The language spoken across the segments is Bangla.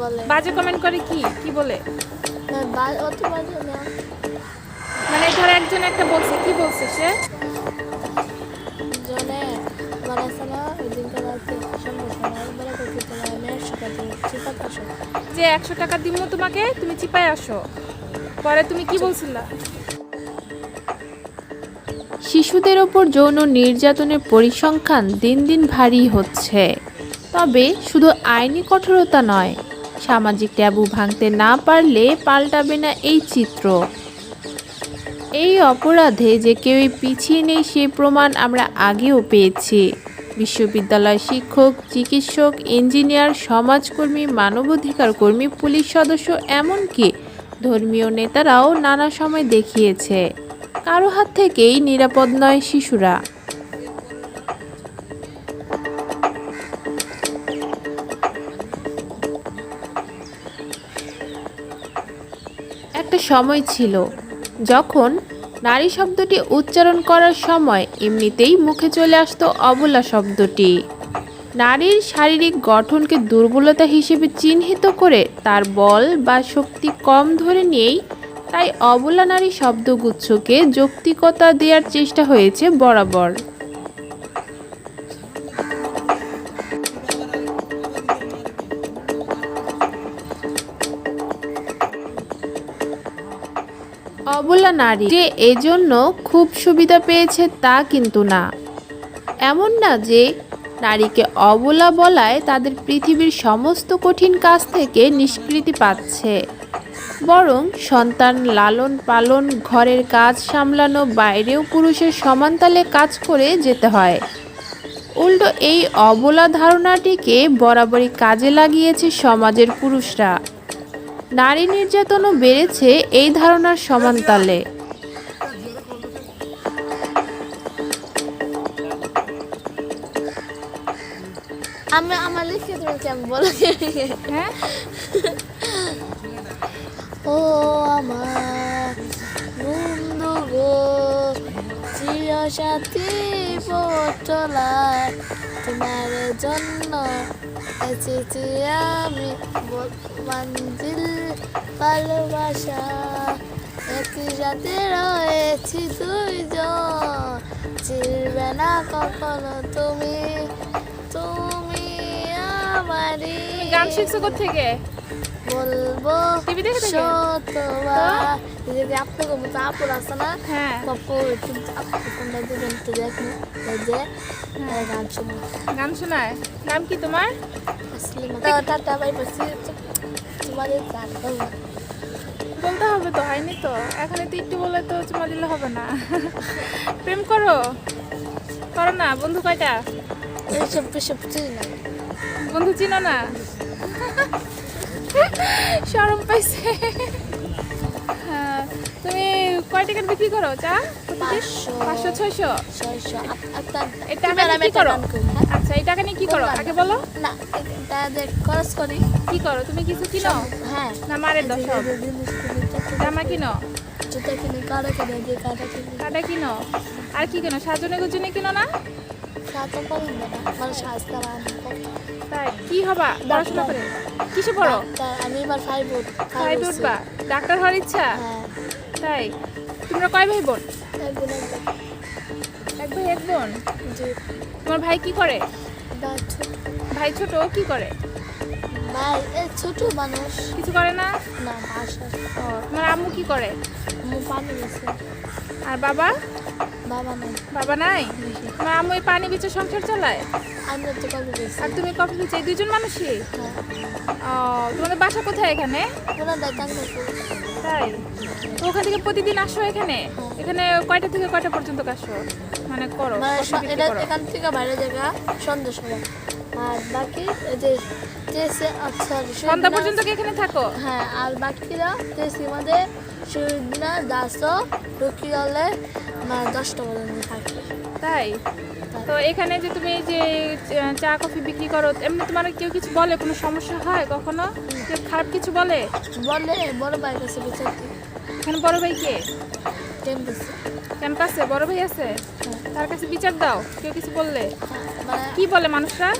বলে। বাজে কমেন্ট করে কি? কি বলে? অত বাজে না। মানে ধর একজন একটা বলছে কি বলছে সে? জনে বানাইছে না ওই দিনকে রাতে সম্ভব না বলে করতে তোমার আমি একশো টাকা চিপাত আসো যে একশো টাকা দিব তোমাকে তুমি চিপায় আসো। পরে তুমি কি বলছিলা? শিশুদের ওপর যৌন নির্যাতনের পরিসংখ্যান দিন দিন ভারী হচ্ছে। তবে শুধু আইনি কঠোরতা নয় সামাজিক ট্যাবু ভাঙতে না পারলে পাল্টাবে না এই চিত্র। এই অপরাধে যে কেউই পিছিয়ে নেই সে প্রমাণ আমরা আগেও পেয়েছি। বিশ্ববিদ্যালয় শিক্ষক, চিকিৎসক, ইঞ্জিনিয়ার, সমাজকর্মী, মানবাধিকার কর্মী, পুলিশ সদস্য এমনকি ধর্মীয় নেতারাও নানা সময় দেখিয়েছে। কারও হাত থেকেই নিরাপদ নয় শিশুরা। একটা সময় ছিল, যখন নারী শব্দটি উচ্চারণ করার সময় এমনিতেই মুখে চলে আসতো অবলা শব্দটি। নারীর শারীরিক গঠনকে দুর্বলতা হিসেবে চিহ্নিত করে তার বল বা শক্তি কম ধরে নিয়েই তাই অবলা নারী শব্দগুচ্ছকে যৌক্তিকতা দেওয়ার চেষ্টা হয়েছে বরাবর। অবলা নারী যে এজন্য খুব সুবিধা পেয়েছে তা কিন্তু না। এমন না যে নারীকে অবলা বলায় তাদের পৃথিবীর সমস্ত কঠিন কাজ থেকে নিষ্কৃতি পাচ্ছে, বরং সন্তান লালন পালন, ঘরের কাজ সামলানো, বাইরেও পুরুষের সমানতালে কাজ করে যেতে হয়। উল্টো এই অবলা ধারণাটিকে বরাবরই কাজে লাগিয়েছে সমাজের পুরুষরা। নারী নির্যাতনও বেড়েছে এই ধারণার সমানতালে আমি আমার লিখে তুমি কেমন বলো? হ্যাঁ? ও আমার বন্ধু গো পটলায় তোমার জন্য এসেছি আমি মঞ্জিল ভালোবাসা। একই সাথে রয়েছি দুইজন। চিরবে না কখনো তুমি তুমি আমারই। গান শিখছো থেকে বলব? যদি আপনাকে মতো আপুর আছে না? হ্যাঁ। কোনটা দিবেন তো দেখুন। যে হ্যাঁ। গান শুনুন গান শোনায়। নাম কি তোমার? মতো টাটা বাই বসি বলতে হবে তো হয়নি তো। এখন তো একটু বলে তো চুমা দিলে হবে না। প্রেম করো। করো না বন্ধু কয়টা? এইসব বেসব চিনি না। বন্ধু চিনো না? সরম পাইছে। হ্যাঁ, তুমি কয় টাকার বিক্রি করো? চা? পাঁচশো। ছয়শো? আমি কি করো? করি, হ্যাঁ? আচ্ছা এই টাকা নিয়ে কি করো। আগে বলো। না যে খরচ করি। কি করো? তুমি কিছু কিনো? হ্যাঁ। না মারের দশ জামা কিনো? জুতা কিনি কাটা কিনে যে কাটা কিনি। কাটা কিনো? আর কি কিনো? সাজনে গুজনে কিনো না? মানে তাই? কি হবা? পড়াশোনা করে? কিসে পড়ো? আমি এবার ফাইভ উঠ ফাইভ উঠবা? ডাক্তার হওয়ার ইচ্ছা? হ্যাঁ। তাই? তোমরা কয় ভাই বোন? এক বোন এক বোন। এক ভাই এক বোন? তোমার ভাই কি করে? ভাই ছোট কি করে? ভাই ছোট মানুষ। কিছু করে না? না বাসা ও তোমার আম্মু কি করে? মু পানি গেছে আর বাবা? বাবা নাই। বাবা নাই? তোমার আম্মু এই পানি বিচে সংসার চালায়? আমি তো কবে গেছি আর তুমি কফি বিচে? এই দুজন মানুষই? হ্যাঁ। ও তোমাদের বাসা কোথায় এখানে? তাই? ওখান থেকে প্রতিদিন আসো এখানে? এখানে কয়টা থেকে কয়টা পর্যন্ত আসো? মানে করো মানে এটা এখান থেকে বাইরে জায়গা সন্ধ্যা সময়। আর বাকি যে তেসে আচ্ছা সন্ধ্যা পর্যন্ত কি এখানে থাকো? হ্যাঁ আর বাকিরা তেসি মধ্যে সুদিনা দাস ঢুকি হলে মানে দশটা পর্যন্ত থাকে। তাই? তো এখানে যে তুমি যে চা- কফি বিক্রি করো এমনি তোমার কেউ কিছু বলে? কোনো সমস্যা হয় কখনো? কেউ খারাপ কিছু বলে? বলে বড় ভাই কাছে বিচারতে এখানে বড় ভাই কে? টেম্পেছে ক্যাম্পাসে বড় ভাই আছে? তার কাছে বিচার দাও। কেউ কিছু বললে? কি বলে মানুষরা?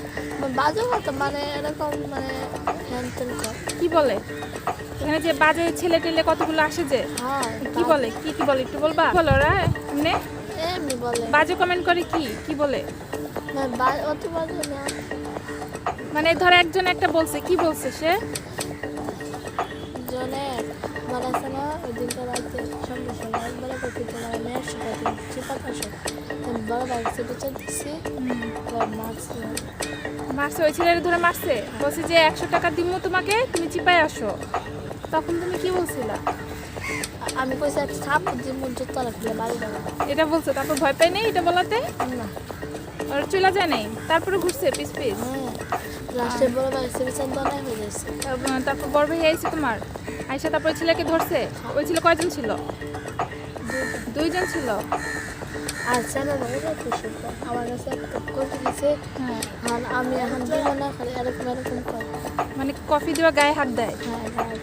বাজে কথা মানে এরকম মানে কি বলে? এখানে যে বাজে ছেলে টেলে কতগুলো আসে যে? হ্যাঁ কি বলে? কি কি বলে? একটু বলবা? বলো ওরা? এমনি? বাজে কমেন্ট করে কি? কি বলে? মানে ধর একজন একটা বলছে কি বলছে সে? বড় দিচ্ছি মারছি মারছে ওই ছেলের ধরে মারছে। বলছে যে একশো টাকা দিব তোমাকে তুমি চিপায় আসো। তখন তুমি কি বলছিলা? আমি কইছি একটা সাপ বাড়ি যাব এটা বলছে তারপর ভয় পাই নেই এটা বলাতে? না। চলে যায় নাই? তারপরে ঘুরছে পিস পিস। লাস্টে বড় হয়ে যাচ্ছে তারপর- বড় ভাই আইছে তোমার। আইসা তারপর ওই ছেলেকে ধরছে। ওই ছেলে কয়জন ছিল? দুইজন ছিল। আমার কাছে একটা দিছে। হ্যাঁ। আর আমি এখন দিব না খালি এরকম এরকম মানে কফি দেওয়া গায়ে হাত দেয়? হ্যাঁ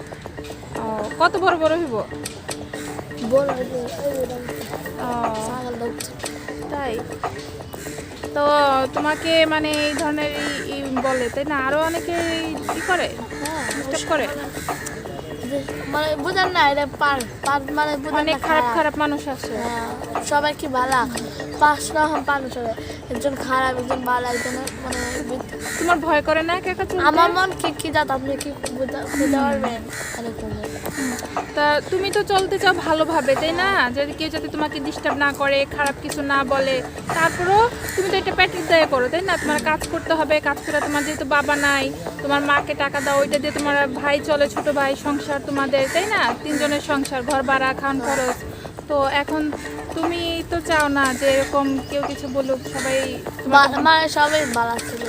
ও, কত বড় বড় হইব? তাই? তো তোমাকে মানে এই ধরনের বলে তাই না? আরও অনেকে ই করে হ্যাঁ করে। মানে বুঝান না এটা পার পার মানে অনেক খারাপ খারাপ মানুষ আছে। হ্যাঁ, সবাই কি ভালো পাঁচ রকম মানুষ হবে একজন খারাপ একজন ভালো একজন মানে তোমার ভয় করে না একা চলতে? আমার মন কি কি জাত আপনি কি বুঝা- বুঝতে পারবেন তা তুমি তো চলতে চাও ভালোভাবে তাই না? যদি কেউ যাতে তোমাকে ডিস্টার্ব না করে খারাপ কিছু না বলে তারপরেও তুমি তো এটা প্যাট্রিক দায় করো তাই না? তোমার কাজ করতে হবে কাজ করে তোমার যেহেতু বাবা নাই তোমার মাকে টাকা দাও ওইটা দিয়ে তোমার ভাই চলে ছোট ভাই সংসার তোমাদের তাই না? তিনজনের সংসার ঘর ভাড়া খান খরচ। তো এখন তুমি তো চাও না যে এরকম কেউ কিছু বলুক সবাই মানে সবাই ভালো ছিল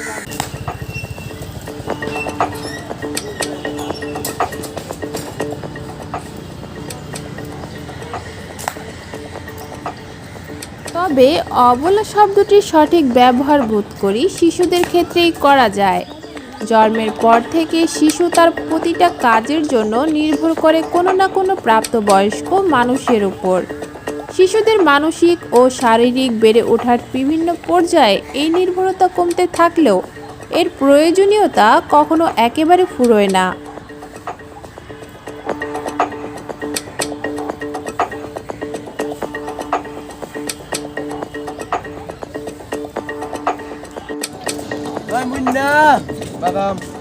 তবে অবলা শব্দটি সঠিক ব্যবহার বোধ করি শিশুদের ক্ষেত্রেই করা যায়। জন্মের পর থেকে শিশু তার প্রতিটা কাজের জন্য নির্ভর করে কোনো না কোনো প্রাপ্তবয়স্ক মানুষের উপর। শিশুদের মানসিক ও শারীরিক বেড়ে ওঠার বিভিন্ন পর্যায়ে এই নির্ভরতা কমতে থাকলেও এর প্রয়োজনীয়তা কখনো একেবারে ফুরোয় না।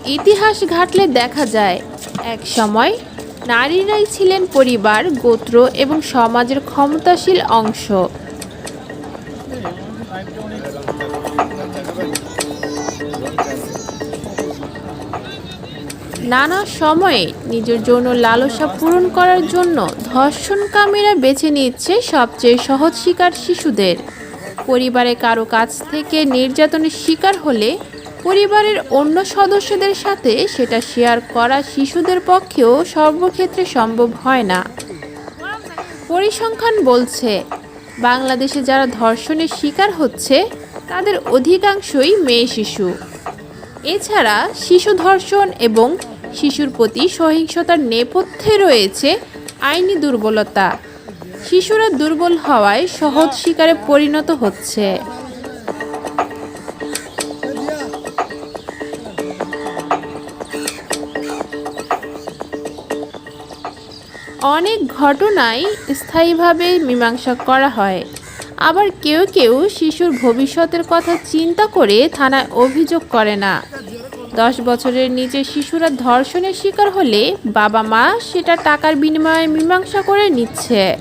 ইতিহাস ঘাটলে দেখা যায় এক সময় নারীরাই ছিলেন পরিবার, গোত্র এবং সমাজের ক্ষমতাশীল অংশ। নানা সময়ে নিজের যৌন লালসা পূরণ করার জন্য ধর্ষণকামীরা বেছে নিচ্ছে সবচেয়ে সহজ শিকার শিশুদের। পরিবারে কারও কাছ থেকে নির্যাতনের শিকার হলে পরিবারের অন্য সদস্যদের সাথে সেটা শেয়ার করা শিশুদের পক্ষেও সর্বক্ষেত্রে সম্ভব হয় না। পরিসংখ্যান বলছে, বাংলাদেশে যারা ধর্ষণের শিকার হচ্ছে, তাদের অধিকাংশই মেয়ে শিশু। এছাড়া শিশু ধর্ষণ এবং শিশুর প্রতি সহিংসতার নেপথ্যে রয়েছে আইনি দুর্বলতা। শিশুরা দুর্বল হওয়ায় সহজ শিকারে পরিণত হচ্ছে। অনেক ঘটনাই স্থায়ীভাবে মীমাংসা করা হয়। আবার কেউ কেউ শিশুর ভবিষ্যতের কথা চিন্তা করে থানায় অভিযোগ করে না। দশ বছরের নিচে শিশুরা ধর্ষণের শিকার হলে বাবা মা সেটা টাকার বিনিময়ে মীমাংসা করে নিচ্ছে।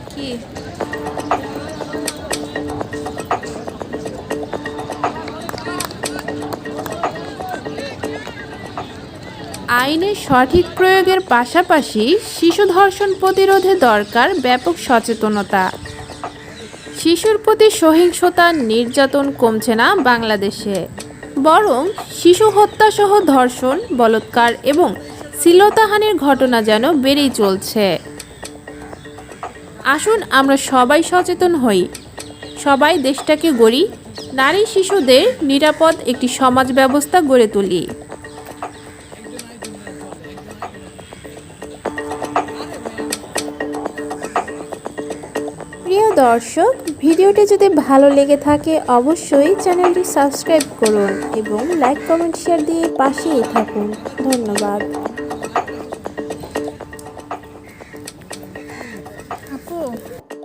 আইনের সঠিক প্রয়োগের পাশাপাশি শিশু ধর্ষণ প্রতিরোধে দরকার ব্যাপক সচেতনতা। শিশুর প্রতি সহিংসতা নির্যাতন কমছে না বাংলাদেশে, বরং শিশু হত্যাসহ ধর্ষণ, বলৎকার এবং শ্লীলতাহানির ঘটনা যেন বেড়েই চলছে। আসুন আমরা সবাই সচেতন হই। সবাই দেশটাকে গড়ি নারী শিশুদের নিরাপদ একটি সমাজ ব্যবস্থা গড়ে তুলি। দর্শক, ভিডিওটি যদি ভালো লেগে থাকে, অবশ্যই চ্যানেলটি সাবস্ক্রাইব করুন এবং লাইক, কমেন্ট, শেয়ার দিয়ে পাশেই থাকুন। ধন্যবাদ।